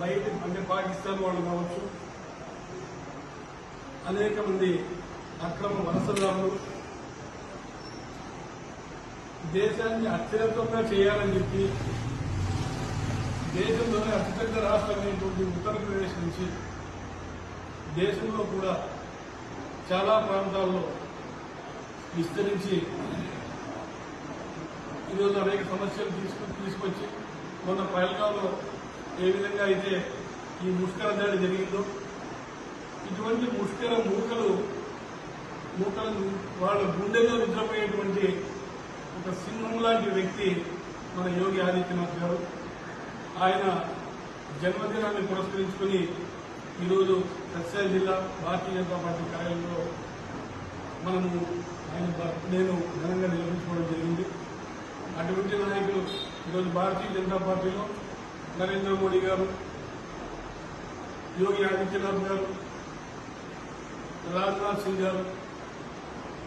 బయట అంటే పాకిస్తాన్ వాళ్ళు కావచ్చు. అనేక మంది అక్రమ వలసదారులు దేశాన్ని అత్యంతంగా చేయాలని చెప్పి దేశంలోనే అతిపెద్ద రాష్ట్రమైనటువంటి ఉత్తరప్రదేశ్ నుంచి దేశంలో కూడా చాలా ప్రాంతాల్లో విస్తరించి ఈరోజు అనేక సమస్యలు తీసుకు తీసుకొచ్చి మొన్న పహల్గాంలో ఏ విధంగా అయితే ఈ ముష్కర దాడి జరిగిందో ఇటువంటి ముష్కర మూకలు మూకలు వాళ్ళ గుండెలో నిద్రపోయేటువంటి ఒక సింహం లాంటి వ్యక్తి మన యోగి ఆదిత్యనాథ్ గారు. ఆయన జన్మదినాన్ని పురస్కరించుకుని ఈరోజు సత్సాయి జిల్లా భారతీయ జనతా పార్టీ కార్యాలయంలో మనము ఆయన నేను ఘనంగా నిర్వహించుకోవడం జరిగింది. అటువంటి నాయకులు ఈరోజు భారతీయ జనతా పార్టీలో నరేంద్ర మోడీ గారు యోగి ఆదిత్యనాథ్ గారు రాజ్నాథ్ సింగ్ గారు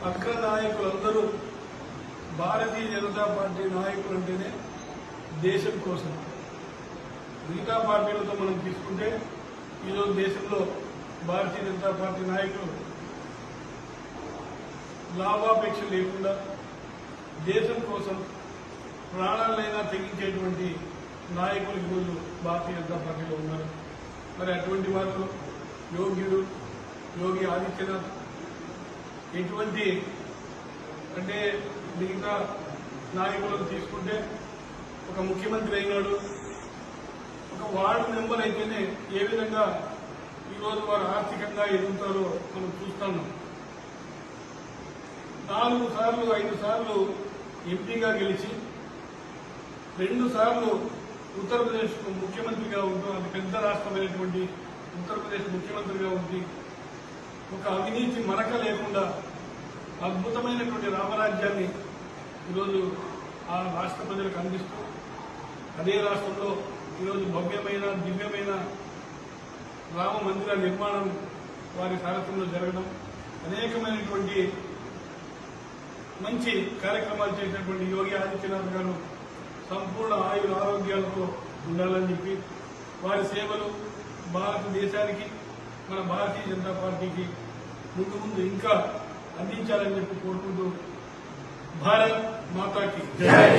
అగ్ర నాయకులందరూ భారతీయ జనతా పార్టీ నాయకులు అంటేనే దేశం కోసం. మిగతా పార్టీలతో మనం తీసుకుంటే ఈరోజు దేశంలో భారతీయ జనతా పార్టీ నాయకులు లాభాపేక్ష లేకుండా దేశం కోసం ప్రాణాలైనా తెగించేటువంటి నాయకులు ఈరోజు భారతీయ జనతా పార్టీలో ఉన్నారు. మరి అటువంటి వారిలో యోగ్యుడు యోగి ఆదిత్యనాథ్ ఎటువంటి అంటే మిగతా నాయకులను తీసుకుంటే ఒక ముఖ్యమంత్రి అయినాడు. ఒక వార్డు మెంబర్ అయితేనే ఏ విధంగా ఈరోజు వారు ఆర్థికంగా ఎదుగుతారో మనం చూస్తున్నాం నాలుగు సార్లు ఐదు సార్లు ఎంపీగా గెలిచి రెండు సార్లు ఉత్తరప్రదేశ్ ముఖ్యమంత్రిగా ఉంటూ అది పెద్ద రాష్ట్రమైనటువంటి ఉత్తరప్రదేశ్ ముఖ్యమంత్రిగా ఉంది ఒక అవినీతి మరక లేకుండా అద్భుతమైనటువంటి రామరాజ్యాన్ని ఈరోజు ఆ రాష్ట్ర ప్రజలకు అందిస్తూ అదే రాష్ట్రంలో ఈరోజు భవ్యమైన దివ్యమైన రామ మందిర నిర్మాణం వారి సారథ్యంలో జరగడం అనేకమైనటువంటి మంచి కార్యక్రమాలు చేసినటువంటి యోగి ఆదిత్యనాథ్ గారు సంపూర్ణ ఆయుర ఆరోగ్యాలతో ఉండాలని చెప్పి వారి సేవలు భారతదేశానికి మన భారతీయ జనతా పార్టీకి ముందు ముందు ఇంకా అందించాలని చెప్పి కోరుకుంటూ భారత్ మాతాకి జై.